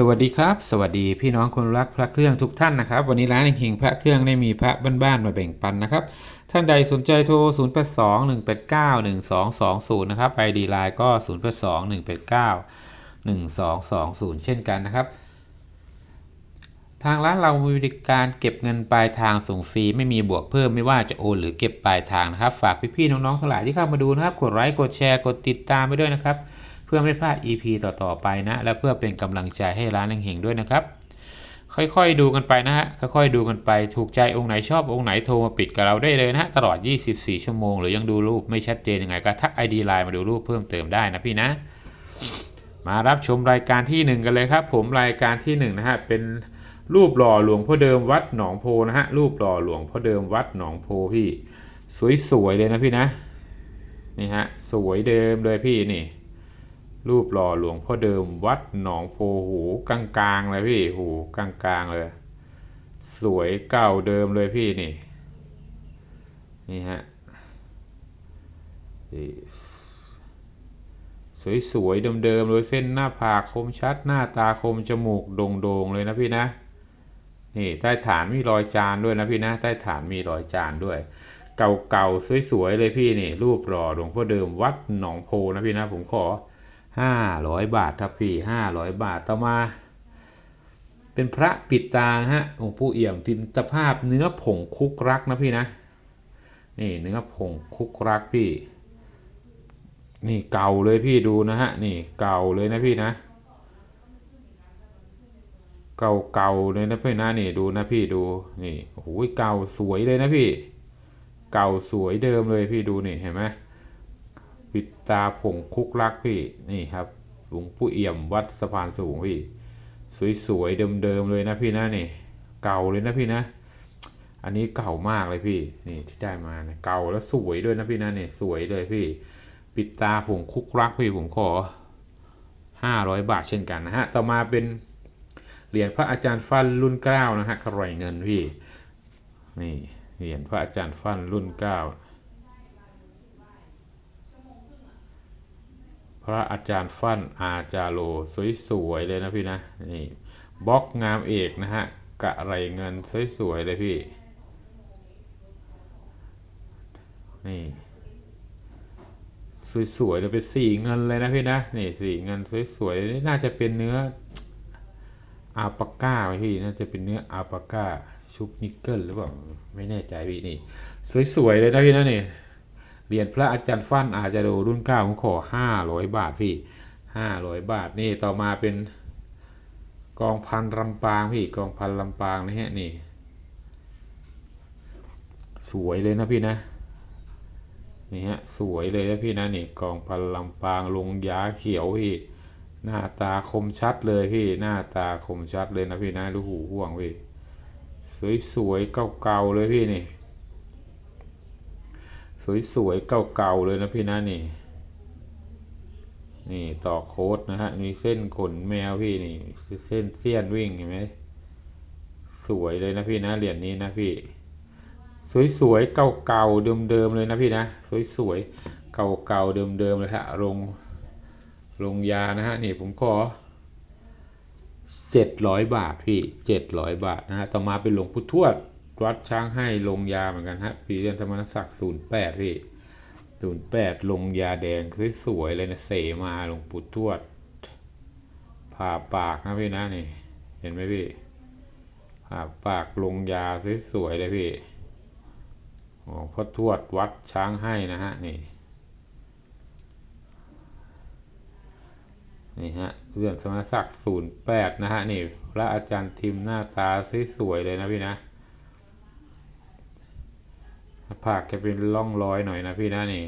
สวัสดีครับ สวัสดีพี่น้องคนรักพระเครื่องทุกท่านนะครับ วันนี้ร้านเฮงพระเครื่องได้มีพระบ้านๆมาแบ่งปันนะครับ ท่านใดสนใจโทร 0 8 2 1 8 9 1 2 2 0 นะครับ ID Line ก็ 0 8 2 1 8 9 1 2 2 0 เช่นกันนะครับ ทางร้านเรามีบริการเก็บเงินปลายทางส่งฟรีไม่มีบวกเพิ่มไม่ว่าจะโอนหรือเก็บปลายทางนะครับ ฝากพี่ๆน้องๆทั้งหลายที่เข้ามาดูนะครับ กดไลค์กดแชร์กดติดตามไปด้วยนะครับ เพื่อไม่พลาด EP ต่อๆไปนะ และเพื่อเป็นกำลังใจให้ร้านเฮงๆด้วยนะครับ ค่อยๆดูกันไปนะฮะค่อยๆดูกันไปถูกใจองค์ไหนชอบองค์ไหนโทรมาปิดกับเราได้เลยนะฮะตลอด 24 ชั่วโมง หรือยังดูรูปไม่ชัดเจนยังไงก็ทัก ID Line มาดูรูปเพิ่มเติมได้นะพี่นะมารับชมรายการที่ 1 กันเลยครับ ผมรายการที่1นะฮะเป็นรูปหล่อหลวงพ่อเดิมวัดหนองโพนะฮะรูปหล่อหลวงพ่อเดิมวัดหนองโพพี่ สวยๆเลยนะพี่นะนี่ฮะสวยเดิมเลยพี่นี่ รูปหล่อหลวงพ่อเดิมวัดหนองโพหูกลางๆเลยพี่หูกลางๆเลย สวยเก่าเดิมเลยพี่นี่ นี่ฮะสวยๆเดิมๆเลยเส้นหน้าผากคมชัดหน้าตาคมจมูกโด่งๆเลยนะพี่นะนี่ใต้ฐานมีรอยจานด้วยนะพี่นะใต้ฐานมีรอยจานด้วย เก่าๆสวยๆเลยพี่นี่ รูปหล่อหลวงพ่อเดิมวัดหนองโพนะพี่นะผมขอ ห้าร้อยบาทครับพี่ห้าร้อยบาทต่อมา เป็นพระปิดตานะฮะหลวงปู่เอี่ยมพิมพ์ภาพเนื้อผงคุกรักนะพี่นะ นี่เนื้อผงคุกรักพี่ นี่เก่าเลยพี่ดูนะฮะ นี่เก่าเลยนะพี่นะ เก่าเก่าเลยนะพี่นะนี่ดูนะพี่ดู นี่โอ้ยเก่าสวยเลยนะพี่ เก่าสวยเดิมเลยพี่ดูนี่เห็นไหม ปิดตาผงคุกรักพี่นี่ครับหลวงปู่เอี่ยมวัดสะพานสูงพี่สวยๆเดิมๆเลยนะพี่นะนี่เก่าเลยนะพี่นะ อันนี้เก่ามากเลยพี่นี่ที่ได้มาเนี่ยเก่าแล้วสวยด้วยนะพี่นะนี่สวยเลยพี่ ปิดตาผงคุกรักพี่ผมขอห้าร้อยบาทเช่นกันนะฮะต่อมาเป็นเหรียญพระอาจารย์ฟันรุ่นเก้านะฮะกระไรเงินพี่นี่เหรียญพระอาจารย์ฟันรุ่นเก้า พระอาจารย์ฟั่นอาจาโลสวยๆเลยนะพี่นะนี่บล็อกงามเอกนะฮะกะไรเงินสวยๆเลยพี่นี่สวยๆเลยเป็นสีเงินเลยนะพี่นะนี่สีเงินสวยๆนี่น่าจะเป็นเนื้ออาปาก้าพี่น่าจะเป็นเนื้ออาปาก้าชุบนิกเกิลหรือเปล่าไม่แน่ใจพี่นี่ สวยๆเลยนะพี่นะนี่ เหรียญพระอาจารย์ฟั่นอาจจะดูรุ่นเก้าผมขอห้าร้อยบาทพี่ห้าร้อยบาทนี่ต่อมาเป็นกองพันลำปางพี่กองพันลำปางนะฮะนี่ สวยเลยนะพี่นะนี่ฮะสวยเลยนะพี่นะนี่กองพันลำปางลงยาเขียวพี่หน้าตาคมชัดเลยพี่หน้าตาคมชัดเลยนะพี่นะดูหูห่วงพี่สวยๆเก่าๆเลยพี่นี่ สวยๆเก่าๆเลยนะพี่นะนี่ นี่ต่อโค้ดนะฮะมีเส้นขนแมวพี่นี่เส้นเสี้ยนวิ่งเห็นไหมสวยเลยนะพี่นะเหรียญนี้นะพี่ สวยๆเก่าๆเดิมๆเลยนะพี่นะ สวยๆเก่าๆเดิมๆเลยฮะลงลงยานะฮะนี่ผมขอเจ็ดร้อยบาทพี่เจ็ดร้อยบาทนะฮะต่อมาเป็นหลวงพุทวด วัดช้างให้ลงยาเหมือนกันฮะ ปีเรียนธรรมนศักดิ์ศูนย์แปดพี่ศูนย์แปดลงยาแดงสวยๆเลยนะเสมาหลวงปู่ทวด ผ่าปากนะพี่นะนี่ เห็นไหมพี่ ผ่าปากลงยาสวยๆเลยพี่ของพ่อทวดวัดช้างให้นะฮะนี่นี่ฮะเรื่องสมณศักดิ์ศูนย์แปดนะฮะนี่พระอาจารย์ทิมหน้าตาสวยๆเลยนะพี่นะ ผักจะเป็นร่องรอยหน่อยนะพี่นะนี่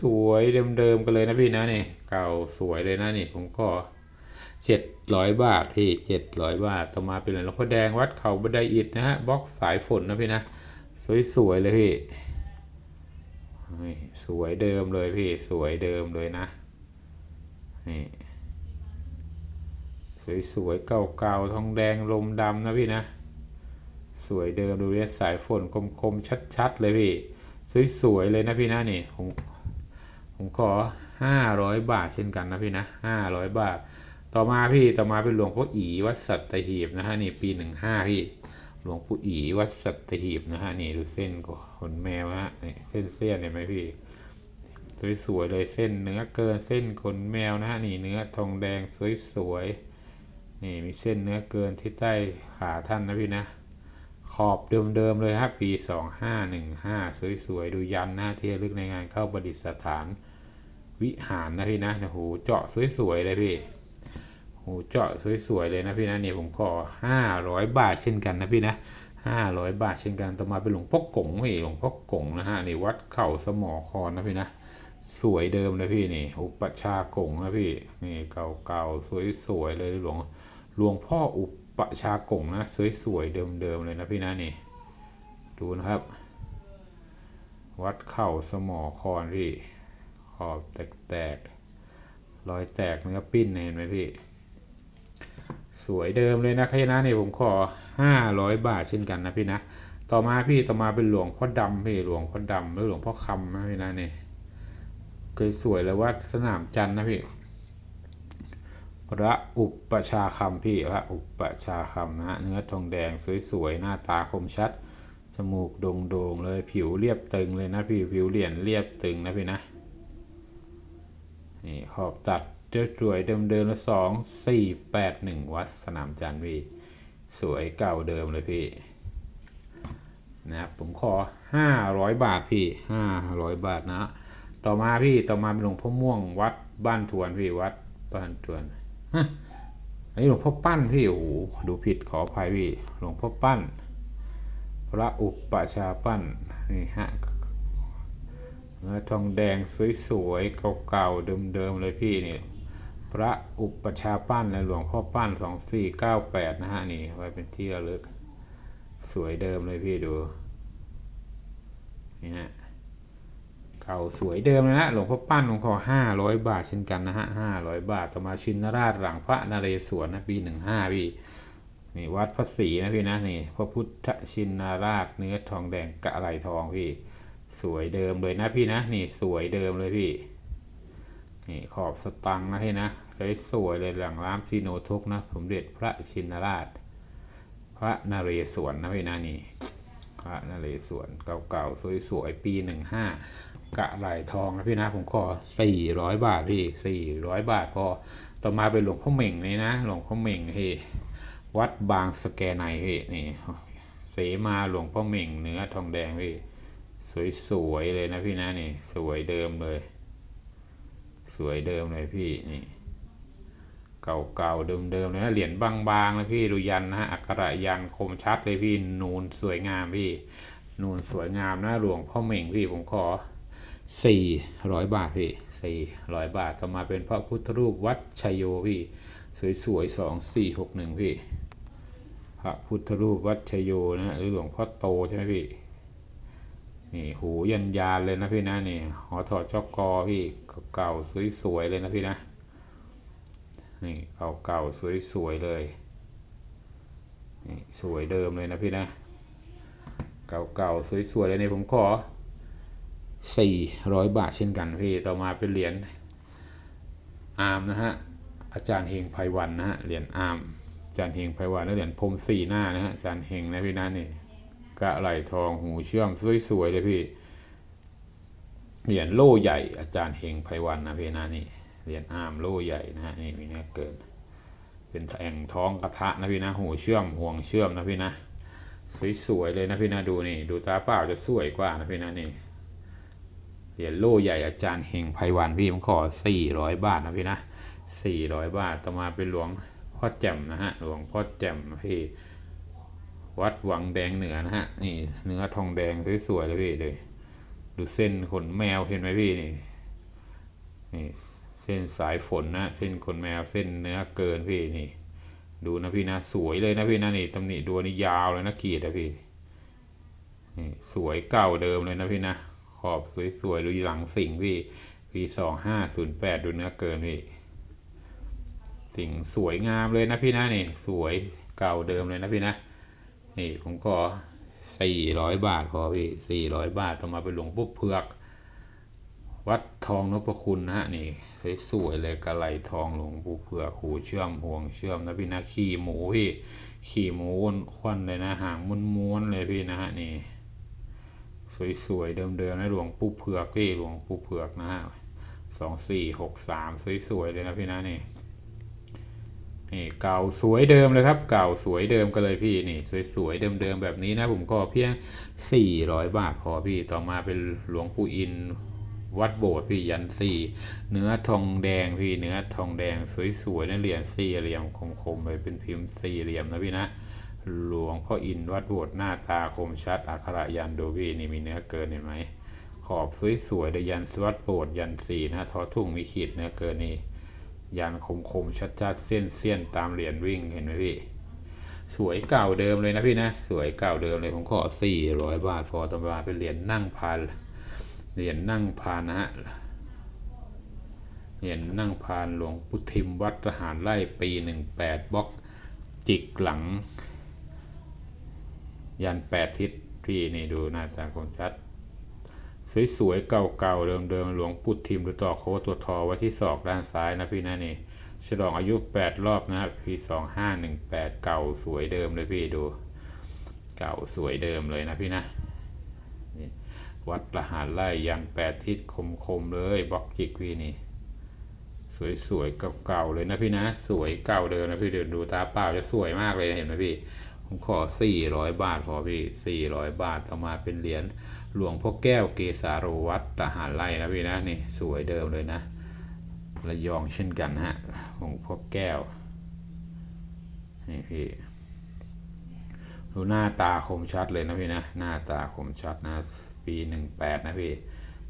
สวยๆเดิมๆกันเลยนะพี่นะนี่ เก่าสวยเลยนะนี่ ผมก็เจ็ดร้อยบาทพี่เจ็ดร้อยบาทต่อมาเป็นเหรียญหลวงพ่อแดงวัดเขาบันไดอิฐนะฮะบล็อกสายฝนนะพี่นะสวยๆเลยพี่สวยเดิมเลยพี่สวยเดิมเลยนะนี่สวยๆเก่าๆทองแดงลมดำนะพี่นะ สวยเดิมดูเนี่ยสายฝนคมๆชัดๆเลยพี่สวยๆเลยนะพี่นะนี่ผมผมขอห้าร้อยบาทเช่นกันนะพี่นะห้าร้อยบาท ต่อมาพี่ต่อมาเป็นหลวงพ่ออีวัดสัตหีบนะฮะนี่ปีหนึ่งห้าพี่หลวงปู่ออีวัดสัตหีบนะฮะนี่ดูเส้นก่อนขนแมวนะฮะนี่เส้นเส้นเห็นไหมพี่สวยๆเลยเส้นเนื้อเกินเส้นขนแมวนะฮะนี่เนื้อทองแดงสวยๆนี่มีเส้นเนื้อเกินที่ใต้ขาท่านนะพี่นะ ขอบเดิมๆเลยฮะปี 2515 สวยๆ ดูยันหน้าที่ลึกในงานเข้าประดิษฐานวิหารนะพี่นะโอ้โหเจาะสวยๆเลยพี่โอ้โหเจาะสวยๆเลยนะพี่นะเนี่ยผมขอ 500 บาทเช่นกันนะพี่นะ500 บาทเช่นกันต่อมาเป็นหลวงพ่อกงพี่หลวงพ่อกงนะฮะนี่วัดเข่าสมอคอนนะพี่นะ สวยเดิมเลยพี่นี่อุปชากงนะพี่นี่เก่าๆสวยๆเลยหลวงหลวงพ่ออุป ปะชากงนะสวยๆเดิมๆเลยนะพี่นะนี่ ดูนะครับ วัดเข่าสมอคอนพี่ ขอบแตกๆรอยแตกเนื้อปิ้นเห็นไหมพี่ สวยเดิมเลยนะคณะนี่ผมขอ 500 บาทเช่นกันนะพี่นะ ต่อมาพี่ต่อมาเป็นหลวงพ่อดำพี่หลวงพ่อดำหรือหลวงพ่อคำนะพี่นะนี่เคยสวยเลยวัดสนามจันทร์นะพี่ พระอุปชาคำพี่พระอุปชาคำนะฮะเนื้อทองแดงสวยๆ หน้าตาคมชัด จมูกโด่งๆเลยผิวเรียบตึงเลยนะพี่ผิวเหรียญเรียบตึงนะพี่นะนี่ขอบตัดเรียบสวยเดิมๆล้วสองสี่แปดหนึ่งวัดสนามจันทร์พี่สวยเก่าเดิมเลยพี่นะครับผมขอ 500 บาทพี่ 500 บาทนะ ต่อมาพี่ต่อมาเป็นหลวงพ่อม่วงวัดบ้านทวนพี่วัดบ้านทวน ฮะอันนี้หลวงพ่อปั้นพี่โอ้โหดูผิดขออภัยพี่หลวงพ่อปั้น พระอุปชาปั้นนี่ฮะเนื้อทองแดงสวยๆเก่าๆเดิมๆเลยพี่นี่พระอุปชาปั้นและหลวงพ่อปั้น 2498 นะฮะนี่ไว้เป็นที่ระลึก สวยเดิมเลยพี่ดูนี่ฮะ เก่าสวยเดิมเลยนะหลวงพ่อปั้นหลวงพ่อห้าร้อยบาทเช่นกันนะฮะห้าร้อยบาทต่อมาชินราชหลังพระนเรศวรนะปีหนึ่งห้าพี่นี่วัดพระศรีนะพี่นะนี่พระพุทธชินราชเนื้อทองแดงกะไรทองพี่ สวยเดิมเลยนะพี่นะนี่สวยเดิมเลยพี่นี่ขอบสตังค์นะพี่นะสวยสวยเลยหลังร้ามซีโนทุกนะสมเด็จพระชินราช พระนเรศวรนะพี่นะนี่ พระนเรศวรเก่าๆ สวยๆ ปีหนึ่งห้ากะไหลทองนะพี่นะ ผมขอสี่ร้อยบาทพี่สี่ร้อยบาทพอ ต่อมาเป็นหลวงพ่อเหม่งนี่นะ หลวงพ่อเหม่งพี่วัดบางสแกในพี่นี่เสมาหลวงพ่อเหม่งเนื้อทองแดงพี่สวยๆเลยนะพี่นะนี่ สวยเดิมเลย สวยเดิมเลยพี่นี่ เก่าๆเดิมๆเลยนะเหรียญบางๆเลยพี่ดูยันนะฮะอักขระยันคมชัดเลยพี่นูนสวยงามพี่ นูนสวยงามนะหลวงพ่อเหม่งพี่ผมขอสี่ร้อยบาทพี่สี่ร้อยบาทต่อมาเป็นพระพุทธรูปวัดชัยโยพี่สวยๆสองสี่หกหนึ่งพี่ พระพุทธรูปวัดชัยโยนะหรือหลวงพ่อโตใช่ไหมพี่นี่หูยันยานเลยนะพี่นะนี่หอถอดจอกกอพี่เก่าสวยๆเลยนะพี่นะ นี่เก่าๆสวยๆเลยนี่สวยเดิมเลยนะพี่นะ เก่าๆสวยๆเลยนี่ผมขอสี่ร้อยบาทเช่นกันพี่ ต่อมาเป็นเหรียญอาร์มนะฮะ อาจารย์เฮงไพวันนะฮะ เหรียญอาร์มอาจารย์เฮงไพวันแล้วเหรียญพรมสี่หน้านะฮะ อาจารย์เฮงนะพี่นะนี่กะไหลทองหูเชื่อมสวยๆเลยพี่ เหรียญโล่ใหญ่อาจารย์เฮงไพวันนะพี่นะนี่ เหรียญอาร์มโล่ใหญ่นะฮะนี่มีเนื้อเกิน เป็นแอ่งท้องกระทะนะพี่นะหูเชื่อมห่วงเชื่อมนะพี่นะสวยๆเลยนะพี่นะดูนี่ดูตาเปล่าจะสวยกว่านะพี่นะนี่เหรียญโล่ใหญ่อาจารย์เฮงไพวันพี่ผมขอ400 บาทนะพี่นะ400 บาทต่อมาเป็นหลวงพ่อแจ่มนะฮะหลวงพ่อแจ่มพี่วัดวังแดงเหนือนะฮะนี่เนื้อทองแดงสวยๆเลยพี่เลยดูเส้นขนแมวเห็นไหมพี่นี่นี่ ส้นสายฝนนะ เส้นขนแมวเส้นเนื้อเกินพี่นี่ ดูนะพี่นะสวยเลยนะพี่นะนี่ตำหนิดูนี่ยาวเลยนะขีดนะพี่นี่สวยเก่าเดิมเลยนะพี่นะขอบสวยๆดูหลังสิงพี่ปีสองห้าศูนย์แปดดูเนื้อเกินพี่สิ่งสวยงามเลยนะพี่นะนี่สวยเก่าเดิมเลยนะพี่นะนี่ผมก็สี่ร้อยบาทพอพี่สี่ร้อยบาทต้องมาเป็นหลวงปุ๊บเผือก วัดทองนพคุณนะฮะนี่สวยๆเลยกระไหลทองหลวงปู่เผือกหูเชื่อมห่วงเชื่อมนะพี่นะขี่หมูพี่ขี่หมูอ้วนๆเลยนะหางม้วนๆเลยพี่นะฮะนี่สวยๆเดิมๆนะหลวงปู่เผือกพี่หลวงปู่เผือกนะฮะสองสี่หกสามสวยๆเลยนะพี่นะนี่นี่เก่าสวยเดิมเลยครับ เก่าสวยเดิมกันเลยพี่นี่ สวยๆเดิมๆแบบนี้นะผมก็เพียง400 บาทพอพี่ต่อมาเป็นหลวงปู่อิน วัดโบสถ์พี่ยันสี่เนื้อทองแดงพี่เนื้อทองแดงสวยๆนะเหรียญสี่เหลี่ยมคมๆไปเป็นพิมพ์สี่เหลี่ยมนะพี่นะหลวงพ่ออินวัดโบสถ์หน้าตาคมชัดอักขระยันดูพี่นี่มีเนื้อเกินเห็นไหมขอบสวยๆเลยยันสวัดโบสถ์ยันสี่นะทอทุ่งมีขีดเนื้อเกินนี่ยันคมๆชัดๆเส้นเส้นๆตามเหรียญวิ่งเห็นไหมพี่สวยเก่าเดิมเลยนะพี่นะ สวยเก่าเดิมเลยผมขอ400 บาทพอต่อมาเป็นเหรียญนั่งพาน เหรียญนั่งพานนะฮะเหรียญนั่งพานหลวงพุทิมวัดทหารไล่ปี 18บล็อกจิกหลัง ยันแปดทิศพี่นี่ดูหน้าตาคมชัด สวยๆ เก่าๆ เดิมๆ หลวงพุทิมดูต่อโคตัวทอไว้ที่ศอกด้านซ้ายนะพี่นะนี่ฉลองอายุ 8 รอบนะครับปี2518 เก่าสวยเดิมเลยพี่ดู เก่าสวยเดิมเลยนะพี่นะ วัดละหารไล่ยันแปดทิศคมๆเลยบล็อกจิกพี่นี่ สวยๆเก่าๆเลยนะพี่นะ สวยเก่าเดิมนะพี่เดินดูตาเปล่าจะสวยมากเลยเห็นไหมพี่ผมขอ 400 บาทพอพี่ 400 บาทต่อมาเป็นเหรียญหลวงพ่อแก้วเกษาโรวัดทหารไล่นะพี่นะนี่สวยเดิมเลยนะระยองเช่นกันฮะหลวงพ่อแก้วนี่พี่ดูหน้าตาคมชัดเลยนะพี่นะหน้าตาคมชัดนะ ปีหนึ่งแปดนะพี่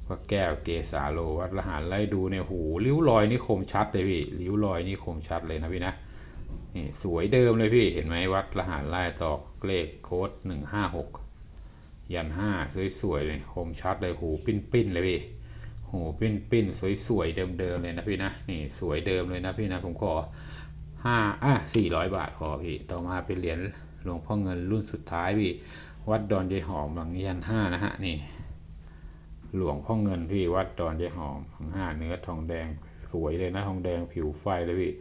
พ่อแก้วเกษาโลวัดละหารไล่ดูเนี่ยหูริ้วรอยนี่คมชัดเลยพี่ริ้วรอยนี่คมชัดเลยนะพี่นะนี่สวยเดิมเลยพี่เห็นไหมวัดละหารไล่ตอกเลขโค้ดหนึ่งห้าหกยันห้าสวยๆเลยคมชัดเลยหูปิ้นๆเลยพี่โหปิ้นปิ้นสวยสวยๆเดิมๆเลยนะพี่นะนี่สวยเดิมเลยนะพี่นะผมขอห้าอะสี่ร้อยบาทพอพี่ต่อมาเป็นเหรียญหลวงพ่อเงินรุ่นสุดท้ายพี่ วัดดอนยายหอมหลังยันห้านะฮะนี่ หลวงพ่อเงินพี่วัดดอนยายหอมหลังห้าเนื้อทองแดงสวยเลยนะทองแดงผิวไฟเลยพี่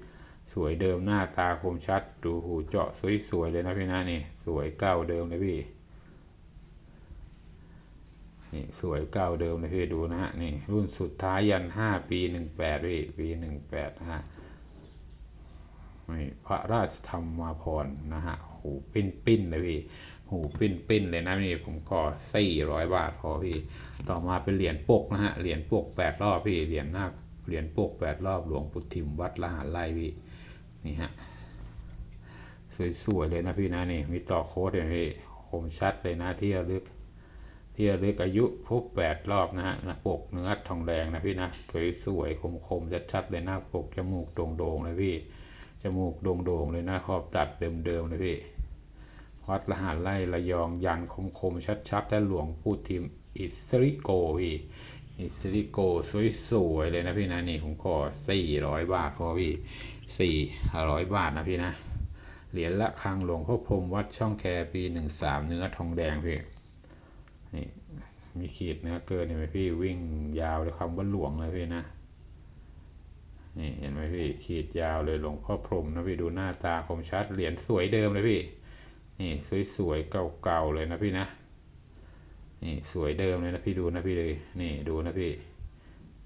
สวยเดิมหน้าตาคมชัด ดูหูเจาะสวยๆเลยนะพี่นะนี่ สวยเก้าเดิมเลยพี่นี่สวยเก่าเดิมเลยพี่ดูนะฮะนี่รุ่นสุดท้ายยันห้าปีหนึ่งแปดพี่ปีหนึ่งแปดฮะนี่พระราชธรรมาพรนะฮะหูปิ้นปิ้นเลยพี่ หูปิ้นปิ้นเลยนะนี่ผมขอสี่ร้อยบาทพอพี่ ต่อมาเป็นเหรียญปกนะฮะ เหรียญปกแปดรอบพี่ เหรียญหน้า เหรียญปกแปดรอบหลวงพุทธิมวัดละหารไล่พี่ นี่ฮะ สวยๆเลยนะพี่นะนี่ มีต่อโค้ดเลยพี่คมชัดเลยนะที่ระลึกที่ระลึกอายุครบแปดรอบนะฮะหน้าปกเนื้อทองแดงนะพี่นะ สวยสวยคมคมๆชัดๆเลยหน้าปกจมูกโด่งๆเลยพี่ จมูกโด่งๆเลยนะขอบตัดเดิมๆเลยพี่ วัดละหารไล่ระยองยันคมคมชัดๆและหลวงพูดทีมอิสริโกพี่อิสริโกสวยๆเลยนะพี่นะนี่ผมขอสี่ร้อยบาทพอพี่สี่ร้อยบาทนะพี่นะเหรียญละคังหลวงพ่อพรมวัดช่องแคปีหนึ่งสามเนื้อทองแดงพี่นี่มีขีดเนื้อเกินเห็นไหมพี่วิ่งยาวเลยคำว่าหลวงเลยพี่นะนี่เห็นไหมพี่ขีดยาวเลยหลวงพ่อพรมนะพี่ดูหน้าตาคมชัดเหรียญสวยเดิมเลยพี่ นี่สวยๆเก่าๆเลยนะพี่นะนี่สวยเดิมเลยนะพี่ดูนะพี่เลยนี่ดูนะพี่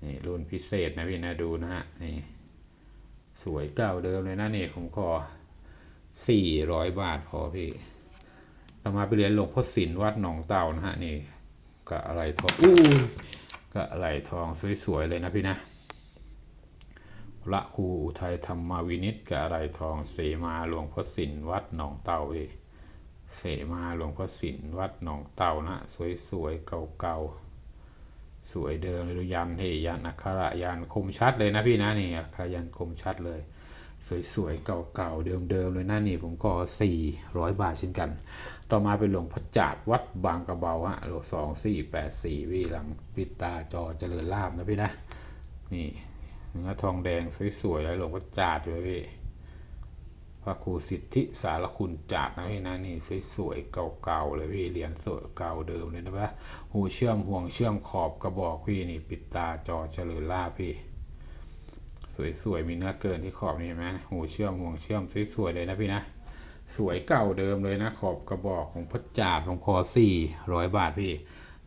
นี่รุ่นพิเศษนะพี่นะดูนะฮะนี่สวยเก่าเดิมเลยนะนี่ผมขอสี่ร้อยบาทพอพี่ต่อมาไปเรียนหลวงพ่อศิลวัดหนองเต่านะฮะนี่กะอะไรทองอู้กะอะไรทองสวยๆเลยนะพี่นะพระครูอุทัยธรรมวินิตกะอะไรทองเสมาหลวงพ่อศิลวัดหนองเต่าพี่ เสมาหลวงพ่อศิลวัดหนองเต่านะ สวยๆ เก่าๆ สวยเดิมเลยดูยันเฮยันอักขระยันคมชัดเลยนะพี่นะนี่อักขระยันคมชัดเลย สวยๆ เก่าๆ เดิมๆ เลยนะนี่ผมก็ 400 บาทเช่นกัน ต่อมาเป็นหลวงพ่อจาดวัดบางกระเบาฮะโลสองสี่แปดสี่พี่หลังปิดตาจอเจริญลาบนะพี่นะ นี่เนื้อทองแดงสวยๆแล้วหลวงพ่อจาดเลยพี่ พระครูสิทธิสารคุณจัดนะพี่นะนี่สวยๆเก่าๆเลยพี่เหรียญสวยเก่าเดิมเลยนะปะหูเชื่อมห่วงเชื่อมขอบกระบอกพี่นี่ปิดตาจอเจริญลาพี่ สวยๆมีเนื้อเกินที่ขอบนี่เห็นไหมหูเชื่อมห่วงเชื่อมสวยๆเลยนะพี่นะสวยเก่าเดิมเลยนะขอบกระบอกของพระจาดหลวงพ่อสี่ร้อยบาทพี่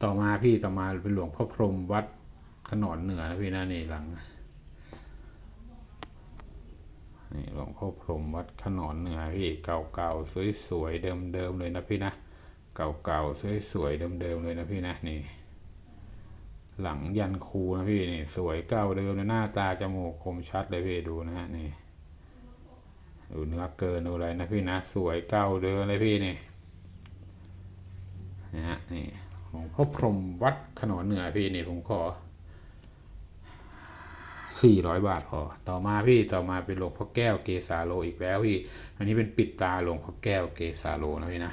ต่อมาพี่ต่อมาเป็นหลวงพ่อพรมวัดขนอนเหนือนะพี่นะนี่หลัง นี่หลวงพ่อพรมวัดขนอนเหนือพี่เก่าๆสวยๆเดิมๆเลยนะพี่นะเก่าๆสวยๆเดิมๆเลยนะพี่นะนี่ หลังยันคูนะพี่นี่สวยเก่าเดิมเลยหน้าตาจมูกคมชัดเลยพี่ดูนะฮะนี่ดูเนื้อเกินดูอะไรนะพี่นะสวยเก่าเดิมเลยพี่นี่นะฮะนี่ของพ่อพรมวัดขนอนเหนือพี่นี่ผมขอ สี่ร้อยบาทพอต่อมาพี่ต่อมาเป็นหลวงพ่อแก้วเกสาโลอีกแล้วพี่ อันนี้เป็นปิดตาหลวงพ่อแก้วเกสาโลนะพี่นะ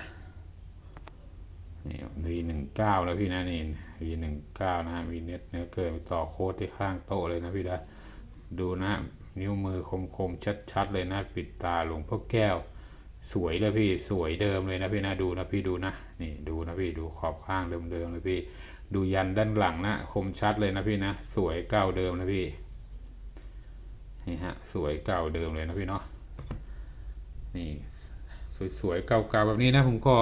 นี่วีหนึ่งเก้าแล้วพี่นะนี่วีหนึ่งเก้านะมีเน็ตเนื้อเกินต่อโค้ดที่ข้างโต๊ะเลยนะพี่นะดูนะ นิ้วมือคมๆชัดๆเลยนะ ปิดตาหลวงพ่อแก้ว สวยเลยพี่สวยเดิมเลยนะพี่นะดูนะพี่ดูนะนี่ดูนะพี่ดูขอบข้างเดิมๆเลยพี่ ดูยันด้านหลังนะ คมชัดเลยนะพี่นะ สวยเก่าเดิมนะพี่ นี่ฮะสวยเก่าเดิมเลยนะพี่เนาะนี่สวยๆเก่าๆแบบนี้นะผมก็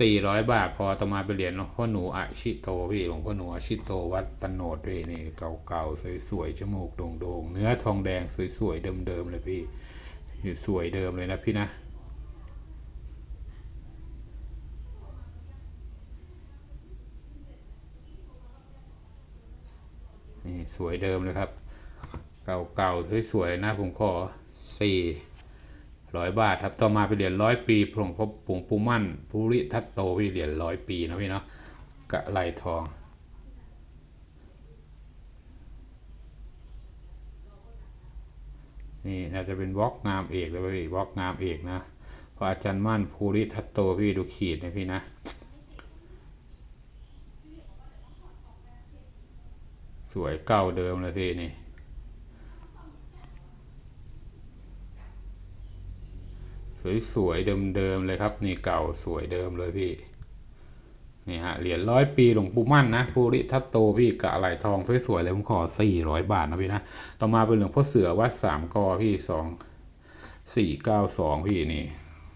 สี่ร้อยบาทพอต่อมาไปเหรียญหลวงพ่อหนูอาชิโตพี่หลวงพ่อหนูอาชิโตวัดตโนดพี่นี่เก่าๆสวยๆจมูกโด่งๆเนื้อทองแดงสวยๆเดิมๆเลยพี่อยู่สวยเดิมเลยนะพี่นะนี่สวยเดิมเลยครับ เก่าๆสวยๆนะผมขอสี่ร้อยบาทครับต่อมาเป็นเหรียญร้อยปีหลวงพ่อปู่ปูมั่นภูริทัตโตพี่เหรียญร้อยปีนะพี่เนาะกะไลทองนี่น่าจะเป็นวอกงามเอกเลยพี่วอกงามเอกนะพระอาจารย์มั่นภูริทัตโตพี่ดูขีดนะพี่นะสวยเก่าเดิมเลยพี่นี่ สวยๆเดิมๆเลยครับ นี่เก่าสวยเดิมเลยพี่นี่ฮะเหรียญร้อยปีหลวงปู่มั่นนะภูริทัตโตพี่กะไหลทองสวยๆเลยผมขอสี่ร้อยบาทนะพี่นะต่อมาเป็นหลวงพ่อเสือวัดสามกอพี่สองสี่เก้าสองพี่นี่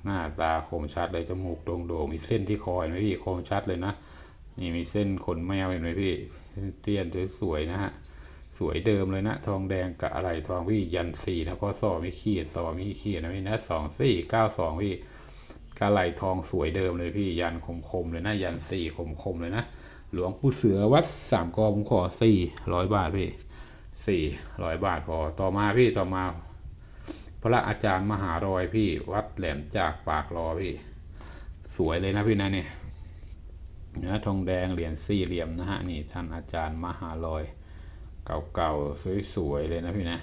หน้าตาคมชัดเลยจมูกโด่งๆมีเส้นที่คอเห็นไหมพี่คมชัดเลยนะนี่มีเส้นขนแมวเห็นไหมพี่เส้นเตี้ยนสวยๆนะฮะ สวยเดิมเลยนะ ทองแดงกับอะไรทองพี่ยันสี่นะเพราะสอมีขีดสอมีขีดนะพี่นะสองสี่เก้าสองพี่กะไหลทองสวยเดิมเลยพี่ยันคมๆเลยนะยันสี่คมๆเลยนะหลวงปู่เสือวัดสามกอผมขอสี่ร้อยบาทพี่สี่ร้อยบาทพอต่อมาพี่ต่อมา พระอาจารย์มหารอยพี่วัดแหลมจากปากรอพี่ สวยเลยนะพี่นะเนี่ยเนื้อทองแดงเหรียญสี่เหลี่ยมนะฮะนี่ท่านอาจารย์มหาลอย เก่าๆ สวยๆ เลยนะพี่นะ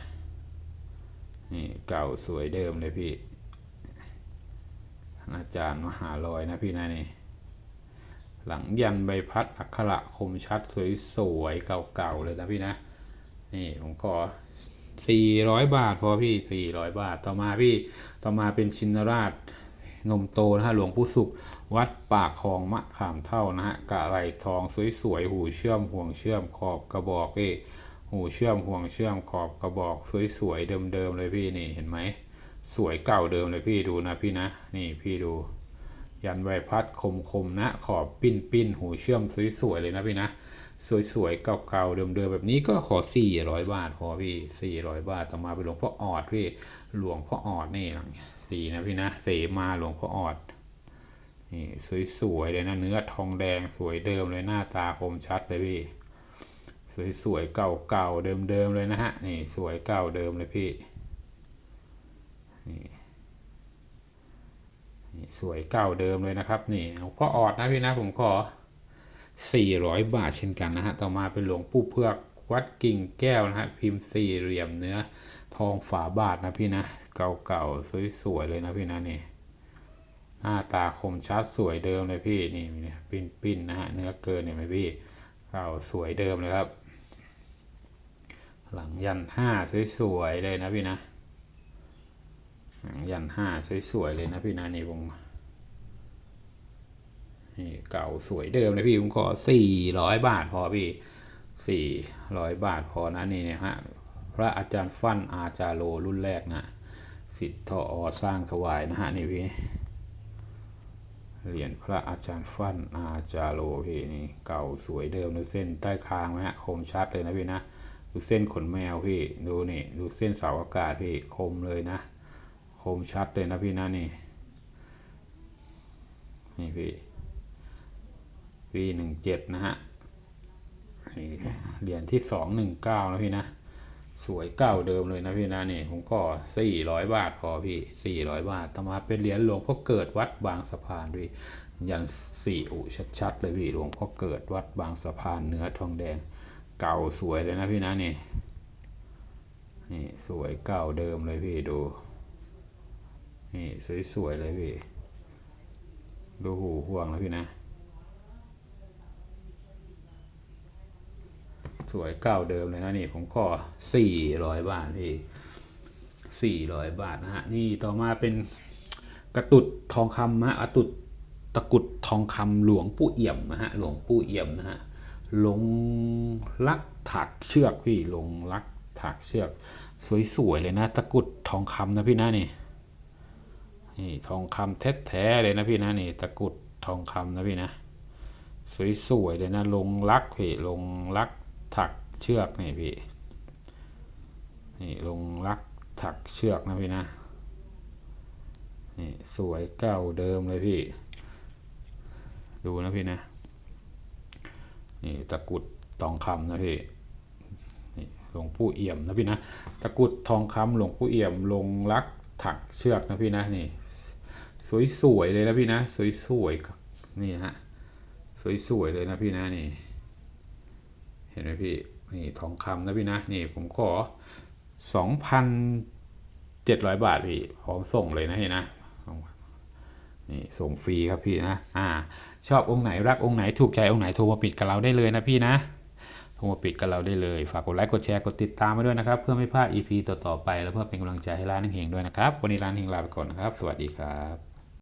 นี่เก่าสวยเดิมเลยพี่ อาจารย์มหาลอยนะพี่นะนี่ หลังยันใบพัดอักขระคมชัดสวยๆ เก่าๆ เลยนะพี่นะ นี่ผมขอสี่ร้อยบาทพอพี่สี่ร้อยบาท ต่อมาพี่ ต่อมาเป็นชินราชนมโตนะฮะหลวงปู่สุข วัดปากคลองมะขามเท่านะฮะกะไหลทองสวยๆหูเชื่อมห่วงเชื่อมขอบกระบอกเอ หูเชื่อมห่วงเชื่อมขอบกระบอกสวยๆเดิมๆเลยพี่นี่เห็นไหมสวยเก่าเดิมเลยพี่ดูนะพี่นะ นี่พี่ดู ยันใบพัดคมๆนะ ขอบปิ้นปิ้นหูเชื่อมสวยๆเลยนะพี่นะ สวยๆเก่าๆเดิมๆแบบนี้ก็ขอ 400 บาทพอพี่ 400 บาทต่อมาเป็นหลวงพ่อออดพี่หลวงพ่อออดนี่หลังสีนะพี่นะเสมาหลวงพ่อออดนี่สวยๆเลยนะเนื้อทองแดงสวยเดิมเลยหน้าตาคมชัดเลยพี่ สวยๆ เก่าๆ เดิมๆ เลยนะฮะ นี่สวยเก่าเดิมเลยพี่ นี่สวยเก่าเดิมเลยนะครับ นี่หลวงพ่อออดนะพี่นะผมขอ 400 บาทเช่นกันนะฮะ ต่อมาเป็นหลวงปู่เพือกวัดกิ่งแก้วนะฮะ พิมพ์สี่เหลี่ยมเนื้อทองฝาบาทนะพี่นะ เก่าๆ สวยๆ เลยนะพี่นะนี่หน้าตาคมชัดสวยเดิมเลยพี่นี่ปิ้นปิ้นๆนะฮะเนื้อเกินเห็นไหมพี่เก่าสวยเดิมเลยครับ หลังยันห้าสวยๆเลยนะพี่นะหางยันห้าสวยๆเลยนะพี่นะนี่ผมนี่เก่าสวยเดิมเลยพี่ผมขอสี่ร้อยบาทพอพี่สี่ร้อยบาทพอนะนี่เนี่ยฮะพระอาจารย์ฟั่นอาจารโลรุ่นแรกนะสิทธทออสร้างถวายนะฮะนี่พี่เหรียญพระอาจารย์ฟั่นอาจารโลพี่นี่เก่าสวยเดิมดูเส้นใต้คางไหมฮะคมชัดเลยนะพี่นะ ดูเส้นขนแมวพี่ดูนี่ดูเส้นเสาอากาศพี่คมเลยนะ คมชัดเลยนะพี่นะนี่นี่พี่ปีหนึ่งเจ็ดนะฮะเหรียญที่สองหนึ่งเก้านะพี่นะ สวยเก่าเดิมเลยนะพี่นะนี่ผมก็สี่ร้อยบาทพอพี่สี่ร้อยบาทต่อมาเป็นเหรียญหลวงพ่อเกิดวัดบางสะพานพี่ยันสี่อุชัดๆเลยพี่หลวงพ่อเกิดวัดบางสะพานเนื้อทองแดง เก่าสวยเลยนะพี่นะนี่ นี่สวยเก่าเดิมเลยพี่ดู นี่สวยๆเลยพี่ ดูหูห่วงนะพี่นะ สวยเก่าเดิมเลยนะนี่ ผมก็สี่ร้อยบาทพี่สี่ร้อยบาทนะฮะ นี่ต่อมาเป็นกระตุดทองคำฮะกระตุดตะกุดทองคำหลวงปู่เอี่ยมนะฮะ หลวงปู่เอี่ยมนะฮะ ลงลักถักเชือกพี่ลงลักถักเชือก สวยๆเลยนะ ตะกุดทองคำนะพี่นะนี่นี่ทองคำแท้ๆเลยนะพี่นะนี่ ตะกุดทองคำนะพี่นะสวยๆเลยนะลงลักพี่ลงลักถักเชือกนี่พี่นี่ลงลักถักเชือกนะพี่นะนี่สวยเก่าเดิมเลยพี่ ดูนะพี่นะ นี่ตะกรุดทองคำนะพี่นี่หลวงปู่เอี่ยมนะพี่นะตะกรุดทองคำหลวงปู่เอี่ยมลงลักถักเชือกนะพี่นะนี่สวยๆเลยนะพี่นะสวยๆนี่ฮะสวยๆเลยนะพี่นะนี่เห็นไหมพี่นี่ทองคำนะพี่นะนี่ผมขอสองพันเจ็ดร้อยบาทพี่พร้อมส่งเลยนะพี่นะ นี่ส่งฟรีครับพี่นะอ่าชอบองค์ไหนรักองค์ไหนถูกใจองค์ไหนโทรมาปิดกับเราได้เลยนะพี่นะโทรมาปิดกับเราได้เลย ฝากกดไลค์กดแชร์กดติดตามมาด้วยนะครับ เพื่อไม่พลาด EP ต่อๆไป แล้วเพื่อเป็นกำลังใจให้ร้านเฮงด้วยนะครับ วันนี้ร้านเฮงลาไปก่อนนะครับ สวัสดีครับ